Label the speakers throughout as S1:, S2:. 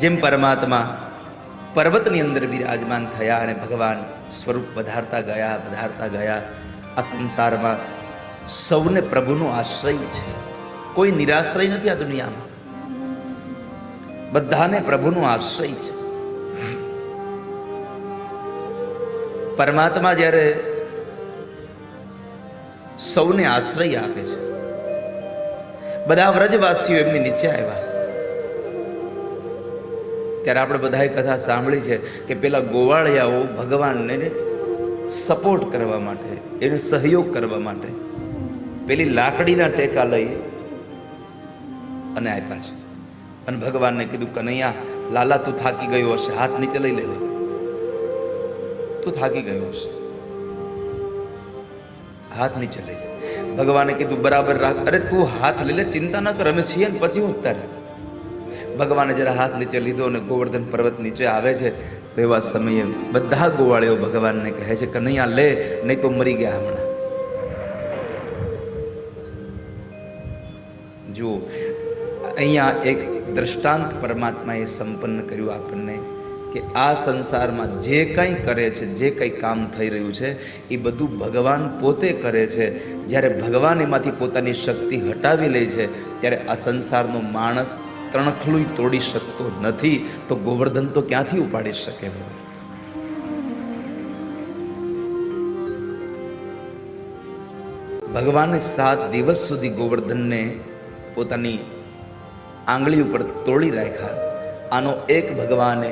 S1: જેમ પરમાત્મા પર્વતની અંદર બિરાજમાન થયા અને ભગવાન સ્વરૂપ વધારતા ગયા વધારતા ગયા, આ સંસારમાં સૌને પ્રભુનો આશ્રય છે. કોઈ નિરાશ્રય નથી આ દુનિયામાં. બધાને પ્રભુનો આશ્રય છે. પરમાત્મા જ્યારે સૌને આશ્રય આપે છે, બધા વ્રજવાસીઓ એમની નીચે આવ્યા. ત્યારે આપણે બધાએ કથા સાંભળી છે કે પેલા ગોવાળિયાઓ ભગવાનને સપોર્ટ કરવા માટે, એને સહયોગ કરવા માટે પેલી લાકડીના ટેકા લઈ અને આપ્યા છે. અને ભગવાનને કીધું, કનૈયા, લાલા તું થાકી ગયો હશે, હાથ નીચે લઈ લેવો તું થાકી ગયો હશે. હાથ નીચે લઈ ભગવાને કીધું, બરાબર રાખ. અરે તું હાથ લઈ લે, ચિંતા ન કર, અમે છીએ ને પછી હું તારે ભગવાને જરા હાથ નીચે લીધો અને ગોવર્ધન પર્વત નીચે આવે છે, તો એવા સમયે બધા ગોવાળીઓ ભગવાનને કહે છે કનૈયા લે, નહીં તો મરી ગયા હમણાં. જુઓ, અહીંયા એક દ્રષ્ટાંત પરમાત્માએ સંપન્ન કર્યું આપણને કે આ સંસારમાં જે કંઈ કરે છે, જે કંઈ કામ થઈ રહ્યું છે, એ બધું ભગવાન પોતે કરે છે. જ્યારે ભગવાન એમાંથી પોતાની શક્તિ હટાવી લે છે, ત્યારે આ સંસારનો માણસ ત્રણખલું તોડી શકતો નથી, તો ગોવર્ધન તો ક્યાંથી ઉપાડી શકે? ભગવાને સાત દિવસ સુધી ગોવર્ધનને પોતાની આંગળી ઉપર તોડી રાખ્યા. આનો એક ભગવાને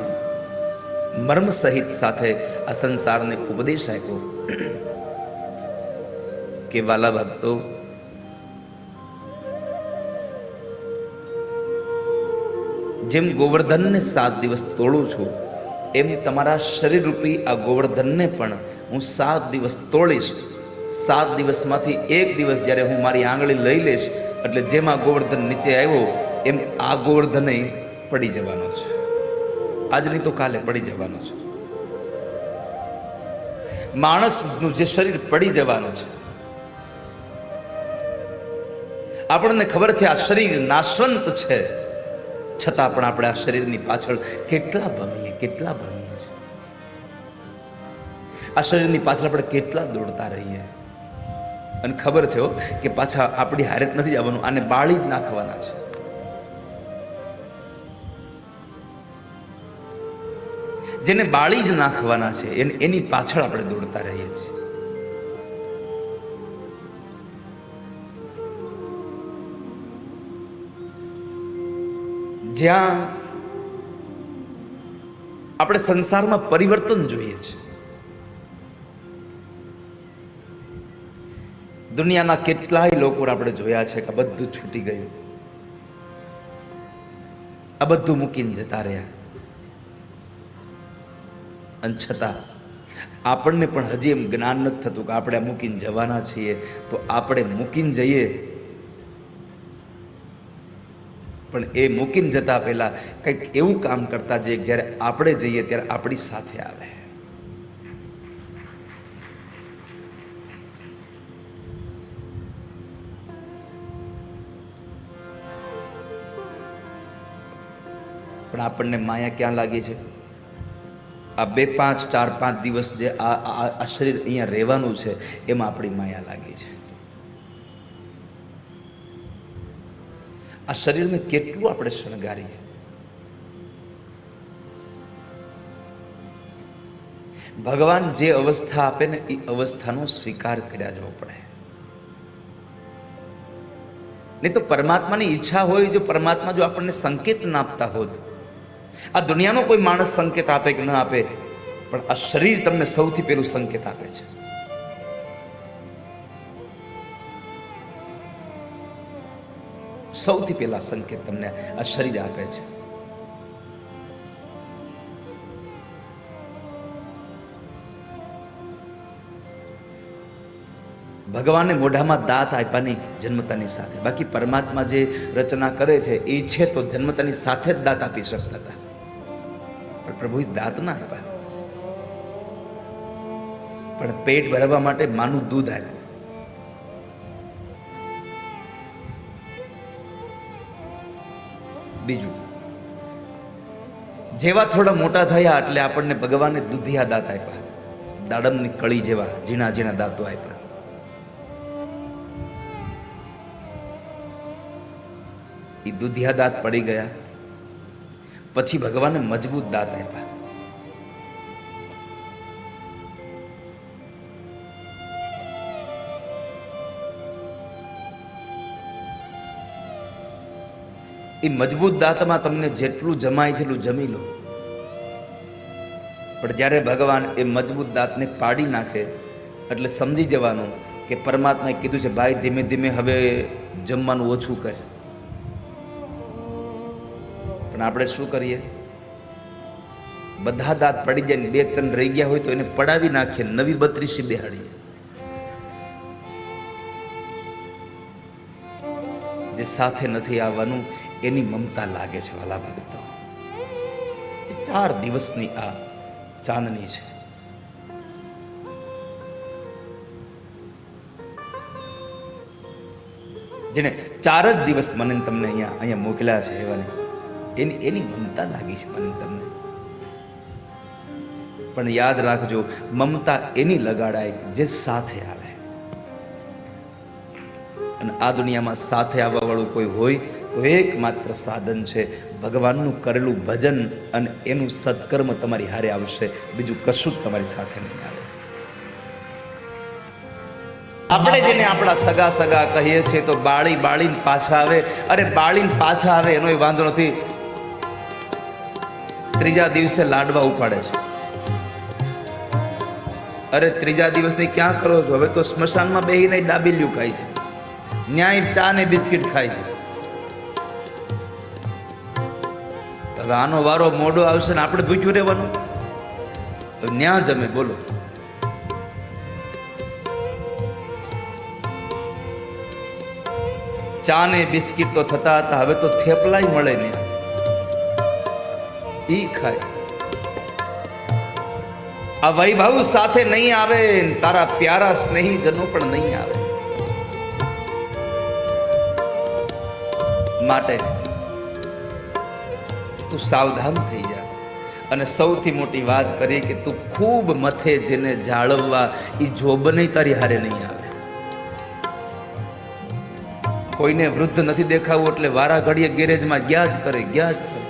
S1: મર્મ સહિત સાથે આ સંસારને ઉપદેશ આપ્યો કે વાલા ભક્તો જેમ ગોવર્ધનને સાત દિવસ તોડું છું, એમ તમારા શરીર રૂપી આ ગોવર્ધનને પણ હું સાત દિવસ તોડીશ. સાત દિવસમાંથી એક દિવસ જ્યારે હું મારી આંગળી લઈ લઈશ, એટલે જેમ ગોવર્ધન નીચે આવ્યો, એમ આ ગોવર્ધને પડી જવાનો છે. આજ નહીં તો કાલે પડી જવાનો છે. માણસનું જે શરીર પડી જવાનું છે. આપણને ખબર છે આ શરીર નાશવંત છે. છતાં પણ આપણે આ શરીરની પાછળ કેટલા ભમીએ કેટલા ભમીએ છીએ. આ શરીરની પાછળ આપણે કેટલા દોડતા રહીએ. અને ખબર છે કે પાછા આપણી હારે નથી જવાનું, આને બાળી જ નાખવાના છે. જેને બાળી જ નાખવાના છે એની પાછળ આપણે દોડતા રહીએ છીએ. જ્યાં આપણે સંસારમાં પરિવર્તન જોઈએ છે. દુનિયાના કેટલાય લોકો આપણે જોયા છે કે બધું છૂટી ગયું. આ બધું મૂકીને જતા રહ્યા. અને છતાં આપણને પણ હજી એમ જ્ઞાન નથી થતું કે આપણે મૂકીને જવાના છીએ. તો આપણે મૂકીને જઈએ પણ એ મૂકીને જતા પહેલાં કંઈક એવું કામ કરતા જઈએ જ્યારે આપણે જઈએ ત્યારે આપણી સાથે આવે. પણ આપણને માયા ક્યાં લાગી છે? આ બે પાંચ ચાર પાંચ દિવસ જે આ શરીર અહીંયા રહેવાનું છે, એમાં આપણી માયા લાગી છે. આ શરીરને કેટલું આપણે શણગારીએ? ભગવાન જે અવસ્થા આપે ને એ અવસ્થાનો સ્વીકાર કર્યા જવો પડે. નહીં તો પરમાત્માની ઈચ્છા હોય જો પરમાત્મા જો આપણને સંકેત ના આપતા હોત. આ દુનિયાનો કોઈ માણસ સંકેત આપે કે ન આપે? પણ આ શરીર તમને સૌથી પહેલું સંકેત આપે છે. સૌથી પહેલા સંકેત તમને આ શરીર આપે છે. ભગવાને મોઢામાં દાંત આપ્યાની જન્મતાની સાથે. બાકી પરમાત્મા જે રચના કરે છે, એ છે તો જન્મતાની સાથે જ દાંત આપી શકતા હતા. પણ પ્રભુએ દાંત ના આપ્યા. પણ પેટ ભરવા માટે માનું દૂધ આપ્યું. બીજું. જેવા થોડા મોટા થયા એટલે આપણને ભગવાને દુધિયા દાંત આપ્યા. દાડમની કળી જેવા ઝીણા ઝીણા દાંતો આપ્યા. એ દુધિયા દાંત પડી ગયા. પછી ભગવાને મજબૂત દાંત આપ્યા. એ મજબૂત દાંતમાં તમને જેટલું જમાય છે એટલું જમી લો. પણ જ્યારે ભગવાન એ મજબૂત દાંતને પાડી નાખે, એટલે સમજી જવાનું કે પરમાત્માએ કીધું છે, ભાઈ, ધીમે ધીમે હવે જમવાનું ઓછું કરે. પણ આપણે શું કરીએ? બધા દાંત પડી જાય ને બે ત્રણ રહી ગયા હોય તો એને પડાવી નાખીએ, નવી બત્રીસી બેહાડીએ. જે સાથે નથી આવવાનું એની મમતા લાગે છે વાલા ભક્તો ચાર દિવસની આ ચાંદની છે. જેને ચાર જ દિવસ મને તમને અહીંયા અહીંયા મોકલ્યા છે એવાને એની એની મમતા લાગી છે મને તમને. પણ યાદ રાખજો, મમતા એની લગાડાય જે સાથે આવે. અને આ દુનિયામાં સાથે આવવા વાળું કોઈ હોય તો એકમાત્ર સાધન છે ભગવાનનું કરેલું ભજન અને એનું સત્કર્મ તમારી હારે આવશે. બીજું કશું જ તમારી સાથે નહીં આવે. આપણે જેને આપણા સગા સગા કહીએ છીએ તો બાળી બાળીને પાછા આવે. અરે બાળીને પાછા આવે એનો વાંધો નથી. ત્રીજા દિવસે લાડવા ઉપાડે છે. અરે ત્રીજા દિવસની ક્યાં કરો છો? હવે તો સ્મશાનમાં બેહીને ડાબીલ્યું ખાય છે. ન્યાય ચા ને બિસ્કિટ ખાય છે. આનો વારો મોડો આવશે ને આપણે ભૂખ્યું રહેવાનું. ન્યા જમે, બોલો. ચા ને બિસ્કિટ તો થતા હતા, હવે તો થેપલાય મળે ને. ઈ ખાય. આ વૈભવ સાથે નહીં આવે તારા પ્યારા સ્નેહીજનો પણ નહીં આવે. માટે તું સાવધાન થઈ જા. અને સૌથી મોટી વાત કરી કે તું ખૂબ મથે જેને જાળવવા એ જોબને તારી હારે નહીં આવે. કોઈને વૃદ્ધ નથી દેખાવું એટલે વારા ઘડીએ ગેરેજમાં ગયા જ કરે, ગયા જ કરે.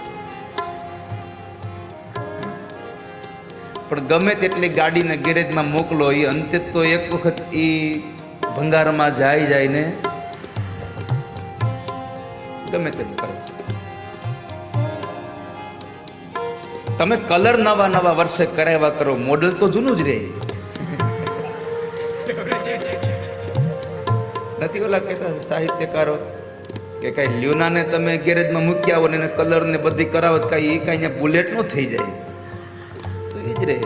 S1: પણ ગમે તેટલી ગાડીને ગેરેજમાં મોકલો એ અંતે તો એક વખત એ ભંગારમાં જાય જાય ને ગમે તેમ કરો. તમે કલર નવા નવા વર્ષે કરાવ્યા કરો, મોડલ તો જૂનું જ રહે. નથી ઓલા કહેતા સાહિત્યકારો કે કઈ લ્યુનાને તમે ગેરેજમાં મૂક્યા હો ને એને કલર ને બધી કરાવો કઈ એ કઈ બુલેટ નો થઈ જાય. તો એ જ રહે.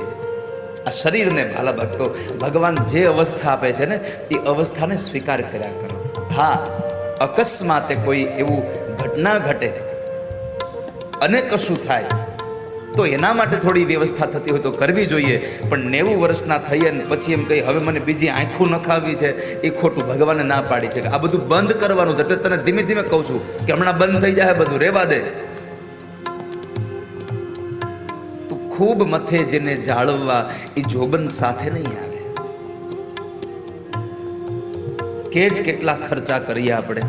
S1: આ શરીરને ભાલા ભક્તો ભગવાન જે અવસ્થા આપે છે ને, એ અવસ્થાને સ્વીકાર કર્યા કરો. હા, અકસ્માતે કોઈ એવું ઘટના ઘટે, અને કશું થાય તો એના માટે થોડી વ્યવસ્થા થતી હોય તો કરવી જોઈએ. પણ નેવું વર્ષના થઈ અને પછી એમ કહી હવે મને બીજી આંખું નખાવી છે. એ ખોટું ભગવાને ના પાડી છે કે આ બધું બંધ કરવાનું છે. એટલે તને ધીમે ધીમે કહું છું કે હમણાં બંધ થઈ જાય બધું. રેવા દે. તું ખૂબ મથે જેને જાળવવા એ જોબન સાથે નહીં આવે. કેટ કેટલા ખર્ચા કરીએ આપણે?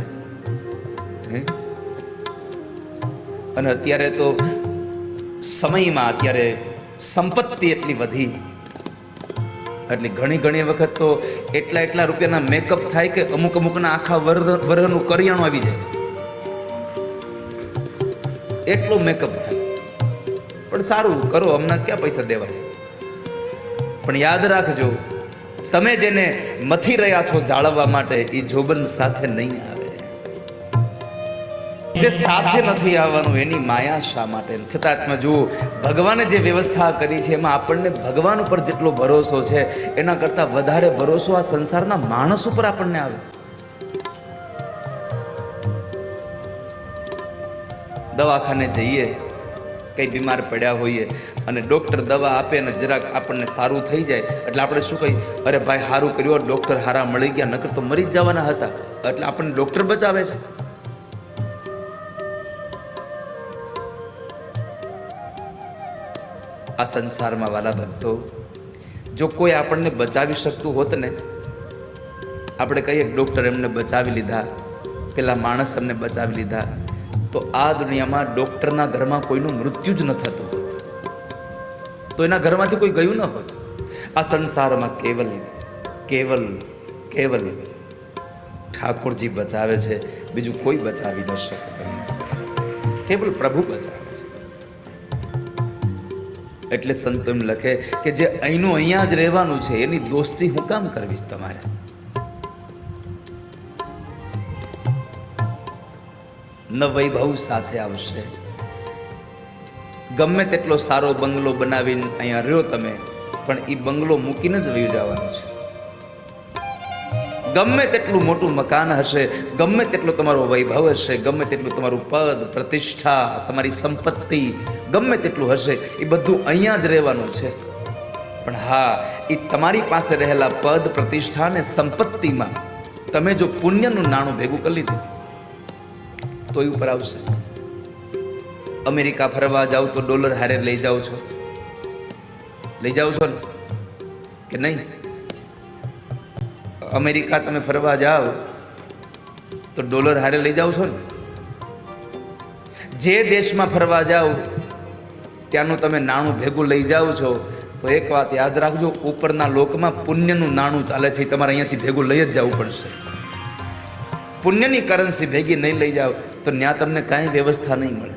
S1: અને અત્યારે તો સમયમાં અત્યારે સંપત્તિ એટલી વધી. એટલે ઘણી ઘણી વખત તો એટલા એટલા રૂપિયાના મેકઅપ થાય કે અમુક અમુકના આખા વર વરહનું કરિયાણું આવી જાય. એટલું મેકઅપ થાય. પણ સારું કરો હમણાં ક્યાં પૈસા દેવા પણ યાદ રાખજો, તમે જેને મથી રહ્યા છો જાળવવા માટે, એ જોબન સાથે નહીં જે સાથે નથી આવવાનું, એની માયા શા માટે? છતાં તમે જુઓ, ભગવાને જે વ્યવસ્થા કરી છે, એમાં આપણને ભગવાન ઉપર જેટલો ભરોસો છે, એના કરતાં વધારે ભરોસો આ સંસારના માણસ ઉપર આપણને આવે. દવાખાને જઈએ, કંઈ બીમાર પડ્યા હોઈએ, અને ડૉક્ટર દવા આપે અને જરાક આપણને સારું થઈ જાય, એટલે આપણે શું કહીએ? અરે ભાઈ, સારું કર્યું, ડૉક્ટર હારા મળી ગયા, નકર તો મરી જ જવાના હતા. એટલે આપણને ડૉક્ટર બચાવે છે. આ સંસારમાં વાલા ભક્તો, જો કોઈ આપણને બચાવી શકતું હોત ને, આપણે કહીએ ડૉક્ટર એમને બચાવી લીધા, પેલા માણસ એમને બચાવી લીધા, તો આ દુનિયામાં ડૉક્ટરના ઘરમાં કોઈનું મૃત્યુ જ ન થતું હોત. તો એના ઘરમાંથી કોઈ ગયું ન હોત. આ સંસારમાં કેવલ કેવલ કેવલ ઠાકોરજી બચાવે છે, બીજું કોઈ બચાવી ન શકે. કેવલ પ્રભુ બચાવે. એટલે સંતો એમ લખે કે જે અહીંનું અહીંયા જ રહેવાનું છે, એની દોસ્તી હું કામ કરવી તમારે? ન વૈભવ સાથે આવશે. ગમે તેટલો સારો બંગલો બનાવીને અહીંયા રહ્યો તમે, પણ એ બંગલો મૂકીને જ વહી જવાનો છે. ગમે તેટલું મોટું મકાન હશે, ગમે તેટલો તમારો વૈભવ હશે, ગમે તેટલું તમારું પદ, પ્રતિષ્ઠા, તમારી સંપત્તિ, ગમે તેટલું હશે, એ બધું અહીંયા જ રહેવાનું છે. પણ હા, એ તમારી પાસે રહેલા પદ, પ્રતિષ્ઠા અને સંપત્તિમાં તમે જો પુણ્યનું નાણું ભેગું કરી લીધું, તો એ ઉપર આવશે. અમેરિકા ફરવા જાઓ તો ડોલર હારે લઈ જાઓ છો. લઈ જાઓ છો ને? કે નહીં? અમેરિકા તમે ફરવા જાઓ, તો ડોલર હારે લઈ જાઓ છો ને? જે દેશમાં ફરવા જાઓ, ત્યાંનું તમે નાણું ભેગું લઈ જાઓ છો, તો એક વાત યાદ રાખજો, ઉપરના લોકમાં પુણ્યનું નાણું ચાલે છે તમારે અહીંયાથી ભેગું લઈ જ જવું પડશે. પુણ્યની કરન્સી ભેગી નહીં લઈ જાઓ, તો ત્યાં તમને કાંઈ વ્યવસ્થા નહીં મળે.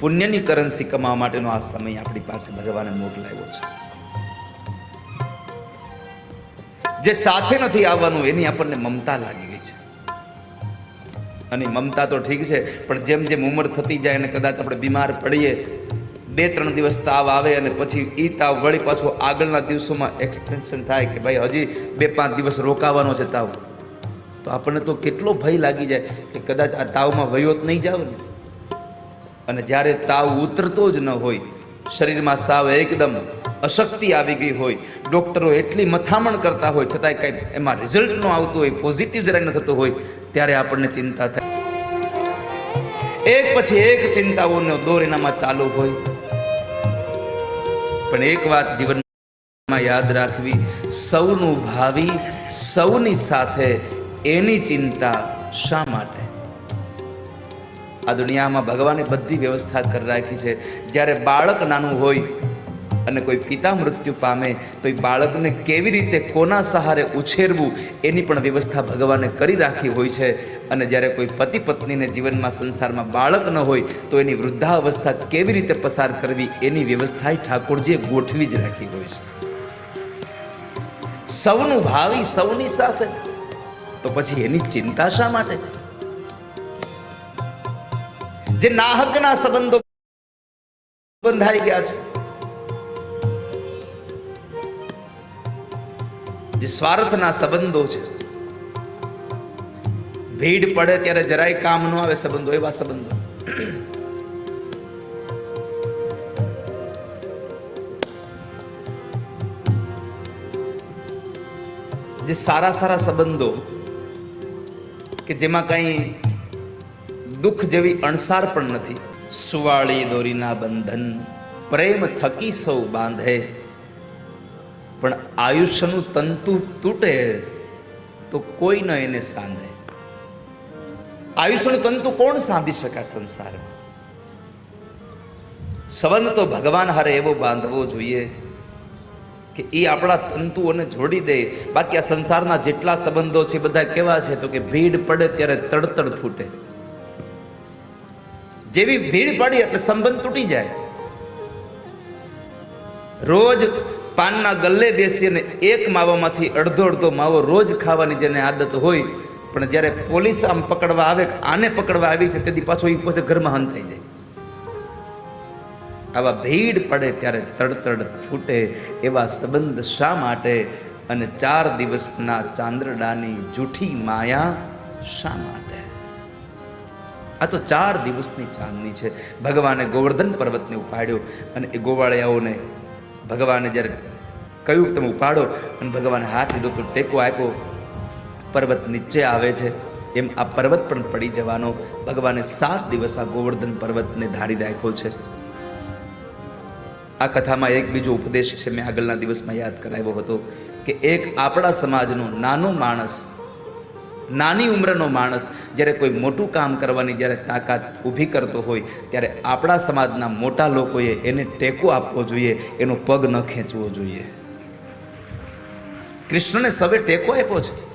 S1: પુણ્યની કરન્સી કમાવા માટેનો આ સમય આપણી પાસે ભગવાને મોકલાવ્યો છે. જે સાથે નથી આવવાનું એની આપણને મમતા લાગી ગઈ છે. અને મમતા તો ઠીક છે, પણ જેમ જેમ ઉંમર થતી જાય અને કદાચ આપણે બીમાર પડીએ, બે ત્રણ દિવસ તાવ આવે અને પછી એ તાવ વળી પાછો આગળના દિવસોમાં એક્સટેન્શન થાય કે ભાઈ હજી બે પાંચ દિવસ રોકાવાનો છે તાવ, તો આપણને તો કેટલો ભય લાગી જાય કે કદાચ આ તાવમાં વયો જ નહીં જાવ ને. અને જ્યારે તાવ ઉતરતો જ ન હોય, શરીરમાં સાવ એકદમ અશક્તિ આવી ગઈ હોય, ડૉક્ટરો એટલી મથામણ કરતા હોય, છતાંય કંઈ એમાં રિઝલ્ટ ન આવતું હોય પોઝિટિવ જરાય ન થતું હોય, ત્યારે આપણને ચિંતા થાય. એક પછી એક ચિંતાઓનો દોર એનામાં ચાલુ હોય. પણ એક વાત જીવનમાં યાદ રાખવી, સૌનું ભાવિ, સૌની સાથે એની ચિંતા શા માટે? આ દુનિયામાં ભગવાને બધી વ્યવસ્થા કરી રાખી છે. જ્યારે બાળક નાનું હોય અને કોઈ પિતા મૃત્યુ પામે, તો એ બાળકને કેવી રીતે કોના સહારે ઉછેરવું એની પણ વ્યવસ્થા ભગવાને કરી રાખી હોય છે. અને જ્યારે કોઈ પતિ પત્નીને જીવનમાં સંસારમાં બાળક ન હોય, તો એની વૃદ્ધાવસ્થા કેવી રીતે પસાર કરવી એની વ્યવસ્થા ઠાકોરજીએ ગોઠવી જ રાખી હોય છે. સૌનું ભાવિ સૌની સાથે. તો પછી એની ચિંતા શા માટે? જે નાહકના સંબંધો બંધાઈ ગયા છે. જે સ્વાર્થના સંબંધો છે. ભીડ પડે ત્યારે જરાય કામ ન આવે સંબંધો, એવા સંબંધો. જે સારા સારા સંબંધો કે જેમાં કંઈ દુઃખ જેવી અણસાર પણ નથી. સુવાળી દોરીના બંધન પ્રેમ થકી સૌ બાંધે. પણ આયુષ્યનું તંતુ તૂટે તો કોઈ ન એને સાંધે. આયુષ્યનું તંતુ કોણ સાંધી શકાય સંસારમાં? સંબંધ તો ભગવાન હારે એવો બાંધવો જોઈએ કે એ આપણા તંતુઓને જોડી દે. બાકી આ સંસારના જેટલા સંબંધો છે બધા કેવા છે? તો કે ભીડ પડે ત્યારે તડતડ ફૂટે. જેવી ભીડ પડી એટલે સંબંધ તૂટી જાય. રોજ પાનના ગલ્લે બેસીને એક માવામાંથી અડધો અડધો માવો રોજ ખાવાની જેને આદત હોય, પણ જ્યારે પોલીસ આમ પકડવા આવે આને પકડવા આવી છે, તેથી પાછો એ પછી ઘરમાં હન થઈ જાય. આવા ભીડ પડે ત્યારે તડતડ ફૂટે એવા સંબંધ શા માટે અને ચાર દિવસના ચાંદ્રડાની જૂઠી માયા શા માટે? આ તો ચાર દિવસની ચાંદની છે. ભગવાને ગોવર્ધન પર્વતને ઉપાડ્યો અને એ ગોવાળિયાઓને ભગવાને જ્યારે કહ્યું તમે ઉપાડો અને ભગવાને હાથ લીધો તો ટેકો આપ્યો. પર્વત નીચે આવે છે. એમ આ પર્વત પણ પડી જવાનો ભગવાને સાત દિવસ આ ગોવર્ધન પર્વતને ધારી રાખ્યો છે. આ કથામાં એક બીજો ઉપદેશ છે, મેં આગળના દિવસમાં યાદ કરાવ્યો હતો કે એક આપણા સમાજનો નાનો માણસ નાની ઉંમરનો માણસ જ્યારે કોઈ મોટું કામ કરવાની જ્યારે તાકાત ઊભી કરતો હોય, ત્યારે આપણા સમાજના મોટા લોકોએ એને ટેકો આપવો જોઈએ, એનો પગ ન ખેંચવો જોઈએ. કૃષ્ણને સવે ટેકો આપ્યો છે?